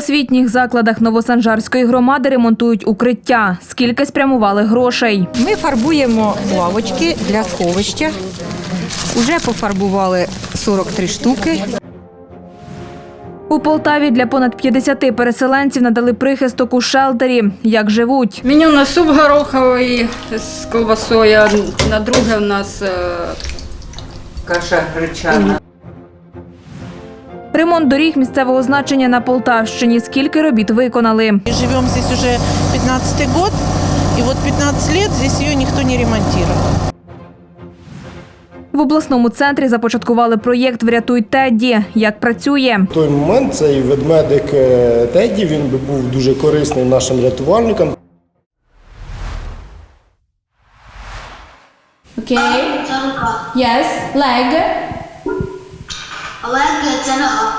освітніх закладах Новосанжарської громади ремонтують укриття. Скільки спрямували грошей? Ми фарбуємо лавочки для сховища. Уже пофарбували 43 штуки. У Полтаві для понад 50 переселенців надали прихисток у шелтері. Як живуть? Меню на суп гороховий з колбасою, на друге у нас е, Каша гречана. Ремонт доріг місцевого значення на Полтавщині. Скільки робіт виконали? И Живем здесь уже 15 год, и вот 15 лет здесь ее никто не ремонтировал. В обласному центрі започаткували проєкт Врятуй Тедді. Як працює? В той момент цей ведмедик е, Теді він би був дуже корисний нашим рятувальникам. Okay. Yes. Leg.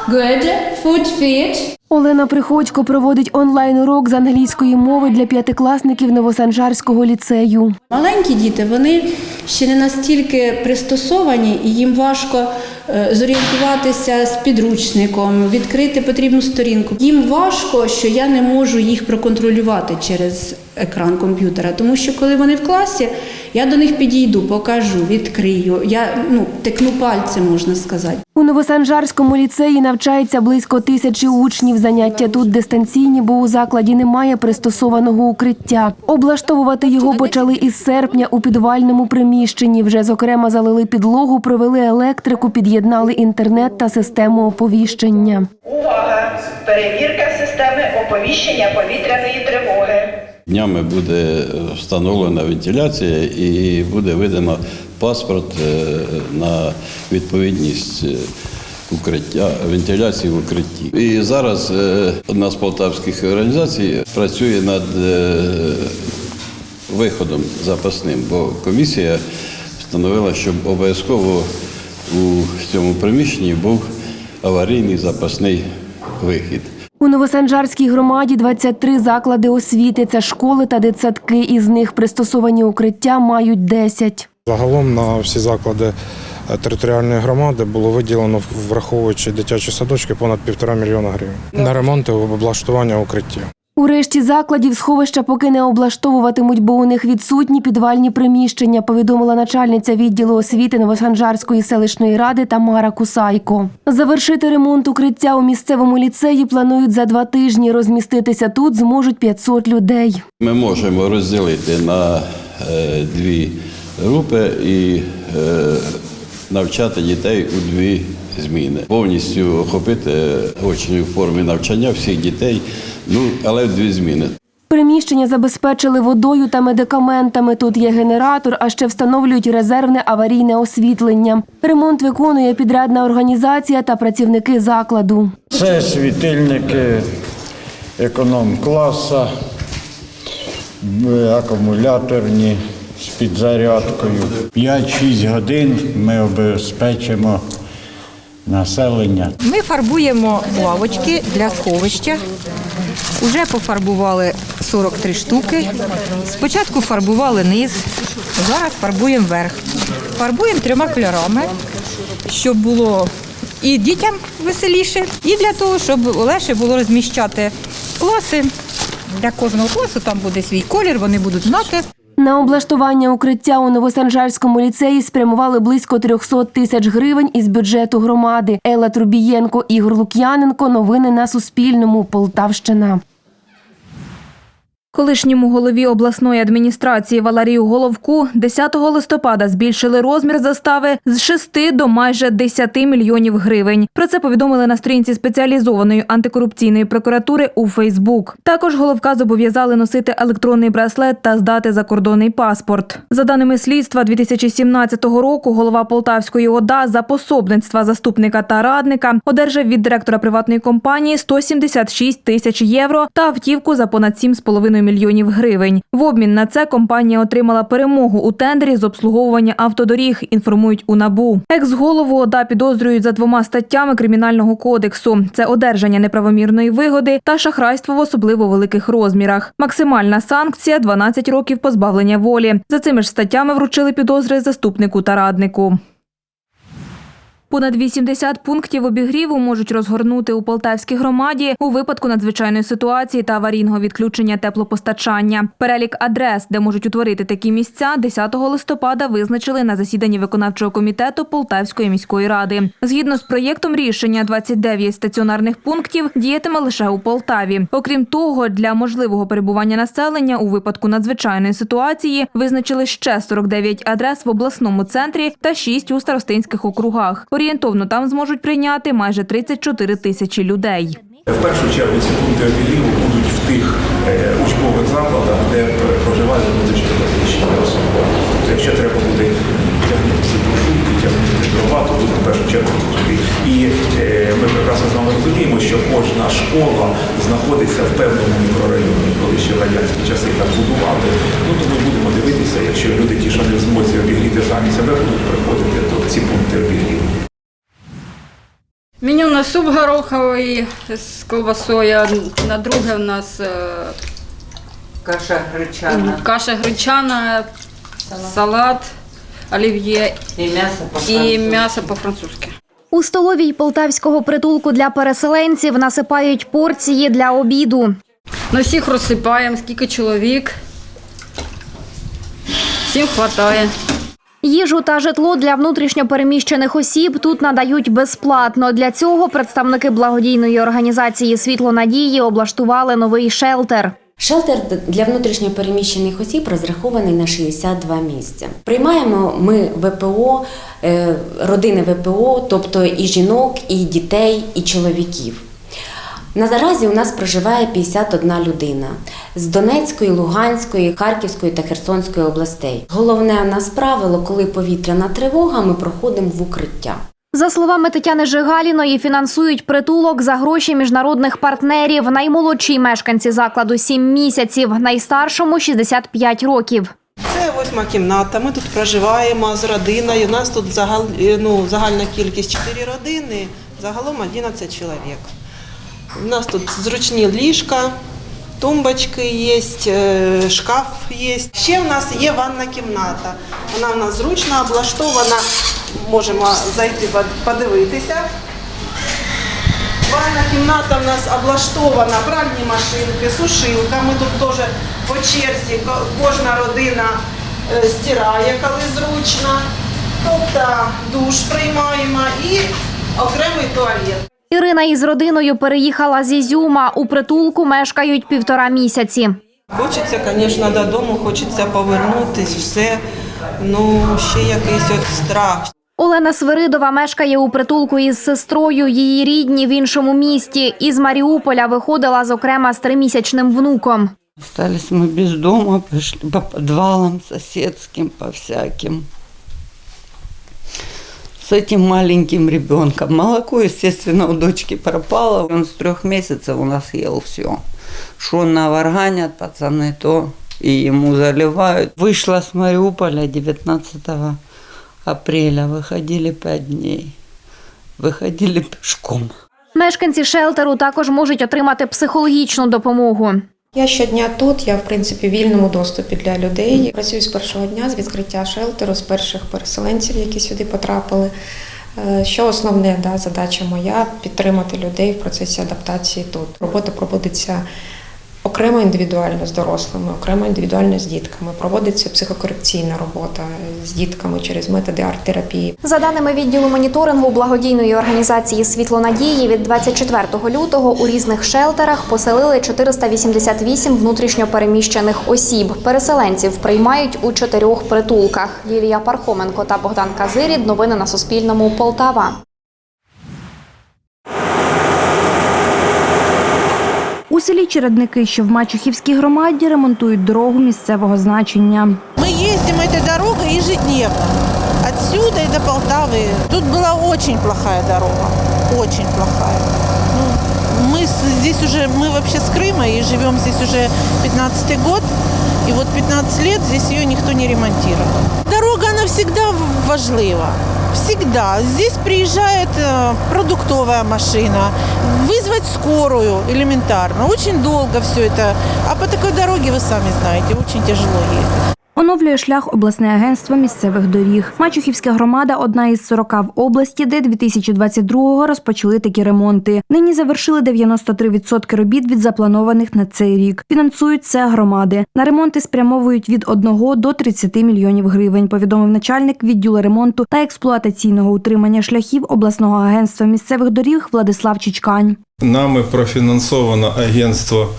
Good. Foot, feet. Олена Приходько проводить онлайн-урок з англійської мови для п'ятикласників Новосанжарського ліцею. Маленькі діти вони ще не настільки пристосовані, і їм важко е, зорієнтуватися з підручником, відкрити потрібну сторінку. Їм важко, що я не можу їх проконтролювати через екран комп'ютера, тому що коли вони в класі, я до них підійду, покажу, відкрию. Я ну тикну пальцем, можна сказати. У Новосанжарському ліцеї навчається близько тисячі учнів. Заняття тут дистанційні, бо у закладі немає пристосованого укриття. Облаштовувати його почали із серпня у підвальному приміщенні. Вже зокрема залили підлогу, провели електрику, під'єднали інтернет та систему оповіщення. Увага! Перевірка системи оповіщення повітряної тривоги. Днями буде встановлена вентиляція і буде видано паспорт е, на відповідність е, укриття, вентиляції в укритті. І зараз е, одна з полтавських організацій працює над е, виходом запасним, бо комісія встановила, щоб обов'язково у цьому приміщенні був аварійний запасний вихід. У Новосанжарській громаді 23 заклади освіти. Це школи та дитсадки. Із них пристосовані укриття мають 10. Загалом на всі заклади е, територіальної громади було виділено, враховуючи дитячі садочки, понад півтора мільйона гривень на ремонт і облаштування укриттів. У решті закладів сховища поки не облаштовуватимуть, бо у них відсутні підвальні приміщення, повідомила начальниця відділу освіти Новосанжарської селищної ради Тамара Кусайко. Завершити ремонт укриття у місцевому ліцеї планують за два тижні. Розміститися тут зможуть 500 людей. Ми можемо розділити на е, дві групи і е, навчати дітей у дві зміни. Повністю охопити очною в формі навчання всіх дітей, ну але дві зміни. Приміщення забезпечили водою та медикаментами. Тут є генератор, а ще встановлюють резервне аварійне освітлення. Ремонт виконує підрядна організація та працівники закладу. Це світильники економ-класа, е, акумуляторні з підзарядкою. 5-6 годин ми обезпечимо населення. Ми фарбуємо лавочки для сховища. Уже пофарбували 43 штуки. Спочатку фарбували низ, зараз фарбуємо верх. Фарбуємо трьома кольорами, щоб було і дітям веселіше, і для того, щоб легше було розміщати класи. Для кожного класу там буде свій колір, вони будуть знати. На облаштування укриття у Новосанжарському ліцеї спрямували близько 300 тисяч гривень із бюджету громади. Елла Трубієнко, Ігор Лук'яненко. Новини на Суспільному. Полтавщина. Колишньому голові обласної адміністрації Валерію Головку 10 листопада збільшили розмір застави з 6 до майже 10 мільйонів гривень. Про це повідомили на сторінці спеціалізованої антикорупційної прокуратури у Фейсбук. Також Головка зобов'язали носити електронний браслет та здати закордонний паспорт. За даними слідства 2017 року, голова Полтавської ОДА за пособництва заступника та радника одержав від директора приватної компанії 176 тисяч євро та автівку за понад 7,5 мільйонів гривень. В обмін на це компанія отримала перемогу у тендері з обслуговування автодоріг. Інформують у набу. Екс-голову ОДА підозрюють за двома статтями кримінального кодексу: це одержання неправомірної вигоди та шахрайство в особливо великих розмірах. Максимальна санкція 12 років позбавлення волі. За цими ж статтями вручили підозри заступнику та раднику. Понад 80 пунктів обігріву можуть розгорнути у Полтавській громаді у випадку надзвичайної ситуації та аварійного відключення теплопостачання. Перелік адрес, де можуть утворити такі місця, 10 листопада визначили на засіданні виконавчого комітету Полтавської міської ради. Згідно з проєктом рішення, 29 стаціонарних пунктів діятиме лише у Полтаві. Окрім того, для можливого перебування населення у випадку надзвичайної ситуації визначили ще 49 адрес в обласному центрі та 6 у старостинських округах. Орієнтовно там зможуть прийняти майже 34 тисячі людей. В першу чергу ці пункти обігріву будуть в тих е, учбових закладах, де проживають внутрішньо переміщені особи. Тобто, якщо треба буде тягнути ці маршрутки, тягнути дрова, то буде в першу чергу туди. І е, ми прекрасно з вами розуміємо, що кожна школа знаходиться в певному мікрорайоні, коли ще в радянські часи так будували. Ну то ми будемо дивитися, якщо люди ті, що не в змозі обігріти самі себе, будуть приходити, то ці пункти обігріву. Меню на суп гороховий з колбасою, на друге в нас е, Каша гречана каша гречана, салат, олів'є і м'ясо і м'ясо по-французьки. У столовій полтавського притулку для переселенців насипають порції для обіду. На всіх розсипаємо, скільки чоловік. Всім вистачає. Їжу та житло для внутрішньопереміщених осіб тут надають безплатно. Для цього представники благодійної організації Світло надії облаштували новий шелтер. Шелтер для внутрішньопереміщених осіб розрахований на 62 місця. Приймаємо ми ВПО, е, родини ВПО, тобто і жінок, і дітей, і чоловіків. На заразі у нас проживає 51 людина з Донецької, Луганської, Харківської та Херсонської областей. Головне у нас правило, коли повітряна тривога, ми проходимо в укриття. За словами Тетяни Жигаліної, фінансують притулок за гроші міжнародних партнерів. Наймолодшій мешканці закладу 7 місяців, найстаршому 65 років. Це восьма кімната. Ми тут проживаємо з родиною. У нас тут загал, ну, загальна кількість 4 родини, загалом 11 чоловік. У нас тут зручні ліжка, тумбочки є, е, шкаф є. Ще в нас є ванна кімната. Вона в нас зручно облаштована. Можемо зайти подивитися. Ванна кімната в нас облаштована, пральні машинки, сушилка. Ми тут теж по черзі, кожна родина е, стирає, коли зручно. Тобто душ приймаємо і окремий туалет. Ірина із родиною переїхала з Ізюма. У притулку мешкають півтора місяці. Хочеться, звісно, додому, хочеться повернутись, все. Ну, ще якийсь от страх. Олена Свиридова мешкає у притулку із сестрою. Її рідні в іншому місті. Із Маріуполя виходила, зокрема, з тримісячним внуком. Остались мы без дома, пошли по подвалам соседским, по всяким С этим маленьким ребенком. Молоко, естественно, у дочки пропало. Он с трех месяцев у нас ел все. Что наварганят пацаны, то и ему заливают. Вышла с Мариуполя 19 апреля. Выходили пять дней. Выходили пешком. Мешканці шелтеру також можуть отримати психологічну допомогу. Я щодня тут, я в принципі в вільному доступі для людей. Працюю з першого дня з відкриття шелтеру, з перших переселенців, які сюди потрапили. Е, Що основне да, задача моя підтримати людей в процесі адаптації тут. Робота проводиться окремо індивідуально з дорослими, окремо індивідуально з дітками. Проводиться психокорекційна робота з дітками через методи арт-терапії. За даними відділу моніторингу благодійної організації Світло надії від 24 лютого у різних шелтерах поселили 488 внутрішньопереміщених осіб. Переселенців приймають у чотирьох притулках. Лілія Пархоменко та Богдан Казирід. Новини на Суспільному. Полтава. У селі Чередники, що в Мачухівській громаді, ремонтують дорогу місцевого значення. Мы ездим этой дорогой ежедневно. Отсюда и до Полтавы. Тут была очень плохая дорога. Очень плохая. Ну, мы с- здесь уже, мы вообще с Крыма и живем здесь уже 15 год. И вот 15 лет здесь ее никто не ремонтировал. Дорога, она всегда в- важлива. Всегда. Здесь приезжает э, продуктовая машина. Вызвать скорую элементарно. Очень долго все это. А по такой дороге, вы сами знаете, очень тяжело ездить. Оновлює шлях обласне агентство місцевих доріг. Мачухівська громада одна із 40 в області, де 2022-го розпочали такі ремонти. Нині завершили 93% робіт від запланованих на цей рік. Фінансують це громади. На ремонти спрямовують від 1 до 30 мільйонів гривень. Повідомив начальник відділу ремонту та експлуатаційного утримання шляхів обласного агентства місцевих доріг Владислав Чичкань. Нами профінансовано агентство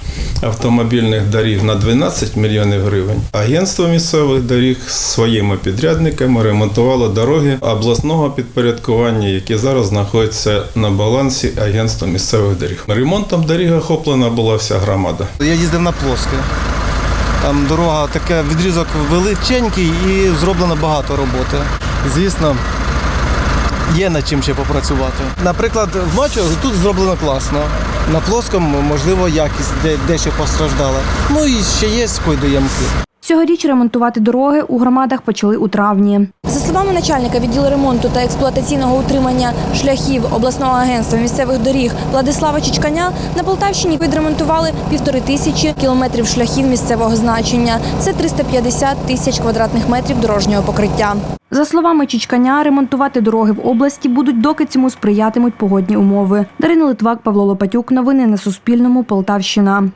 автомобільних доріг на 12 мільйонів гривень. Агентство місцевих доріг своїми підрядниками ремонтувало дороги обласного підпорядкування, які зараз знаходяться на балансі агентства місцевих доріг. Ремонтом доріг охоплена була вся громада. Я їздив на плоске. Там дорога таке відрізок величенький і зроблено багато роботи. Звісно, є над чим ще попрацювати. Наприклад, в Мачо тут зроблено класно. На плоскому, можливо, якість де, дещо постраждала. Ну і ще є койдоємки. Цьогоріч ремонтувати дороги у громадах почали у травні. За словами начальника відділу ремонту та експлуатаційного утримання шляхів обласного агентства місцевих доріг Владислава Чичканя, на Полтавщині відремонтували півтори тисячі кілометрів шляхів місцевого значення. Це 350 тисяч квадратних метрів дорожнього покриття. За словами Чичканя, ремонтувати дороги в області будуть, доки цьому сприятимуть погодні умови. Дарина Литвак, Павло Лопатюк. Новини на Суспільному. Полтавщина.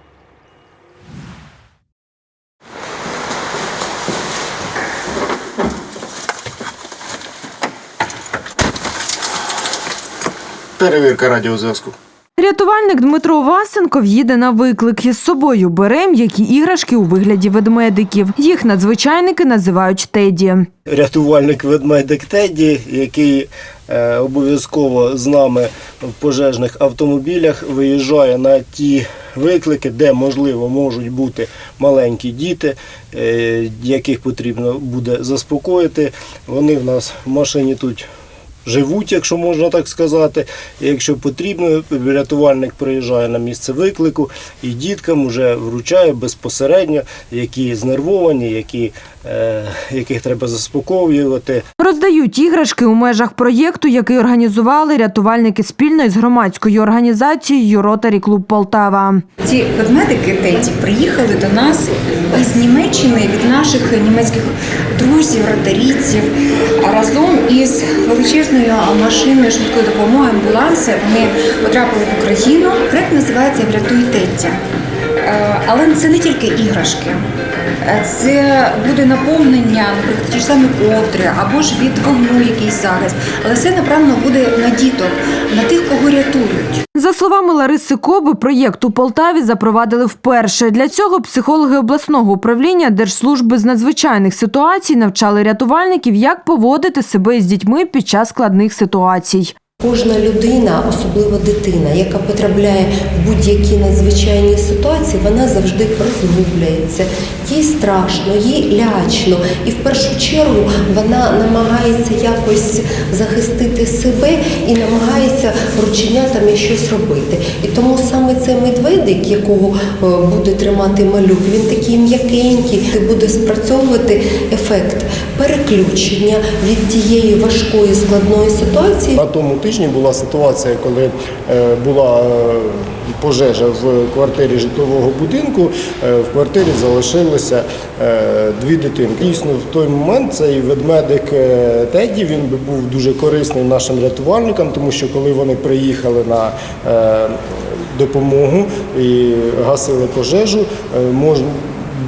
Перевірка радіозв'язку. Рятувальник Дмитро Васенко в'їде на виклик із собою бере м'які іграшки у вигляді ведмедиків. Їх надзвичайники називають теді. Рятувальник ведмедик Теді, який е, обов'язково з нами в пожежних автомобілях виїжджає на ті виклики, де можливо можуть бути маленькі діти, е, яких потрібно буде заспокоїти. Вони в нас в машині тут. Живуть, якщо можна так сказати. Якщо потрібно, рятувальник приїжджає на місце виклику і діткам вже вручає безпосередньо, які знервовані, які, яких треба заспокоювати. Роздають іграшки у межах проєкту, який організували рятувальники спільно із громадською організацією Ротарі Клуб Полтава. Ці ведмедики Теді приїхали до нас із Німеччини від наших німецьких друзів, ротарійців. А разом із величезною машиною швидкої допомоги амбуланси вони потрапили в Україну. Проект називається Врятуй Тедді. Е, Але це не тільки іграшки. Е, Це буде наповнення, наприклад, ті ж самі ковдри або ж від вогню якийсь захист. Але все направлено буде на діток, на тих, кого рятують. За словами Лариси Коби, проєкт у Полтаві запровадили вперше. Для цього психологи обласного управління Держслужби з надзвичайних ситуацій навчали рятувальників, як поводити себе з дітьми під час складних ситуацій. Кожна людина, особливо дитина, яка потрапляє в будь-які надзвичайні ситуації, вона завжди розгублюється. Їй страшно, їй лячно, і в першу чергу вона намагається якось захистити себе і намагається рученятами щось робити. І тому саме цей медведик, якого е, буде тримати малюк, він такий м'якенький, буде спрацьовувати ефект переключення від тієї важкої складної ситуації. Тижні була ситуація, коли е, була е, пожежа в квартирі житлового будинку. Е, В квартирі залишилося дві дитинки. Дійсно, в той момент цей ведмедик Теді він би був дуже корисний нашим рятувальникам, тому що коли вони приїхали на допомогу і гасили пожежу, можна.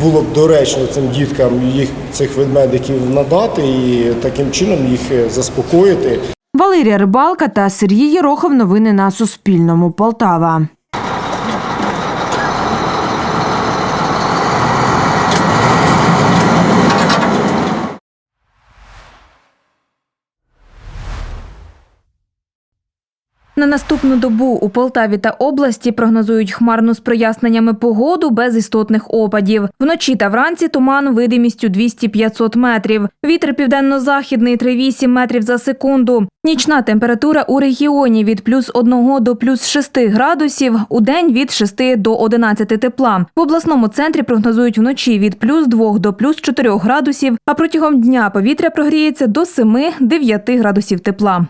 Було б доречно цим діткам їх цих ведмедиків надати і таким чином їх заспокоїти. Валерія Рибалка та Сергій Єрохов. Новини на Суспільному. Полтава. На наступну добу у Полтаві та області прогнозують хмарну з проясненнями погоду без істотних опадів. Вночі та вранці туман видимістю 200-500 метрів. Вітер південно-західний 3,8 метрів за секунду. Нічна температура у регіоні від плюс 1 до плюс 6 градусів, у день від 6 до 11 тепла. В обласному центрі прогнозують вночі від плюс 2 до плюс 4 градусів, а протягом дня повітря прогріється до 7-9 градусів тепла.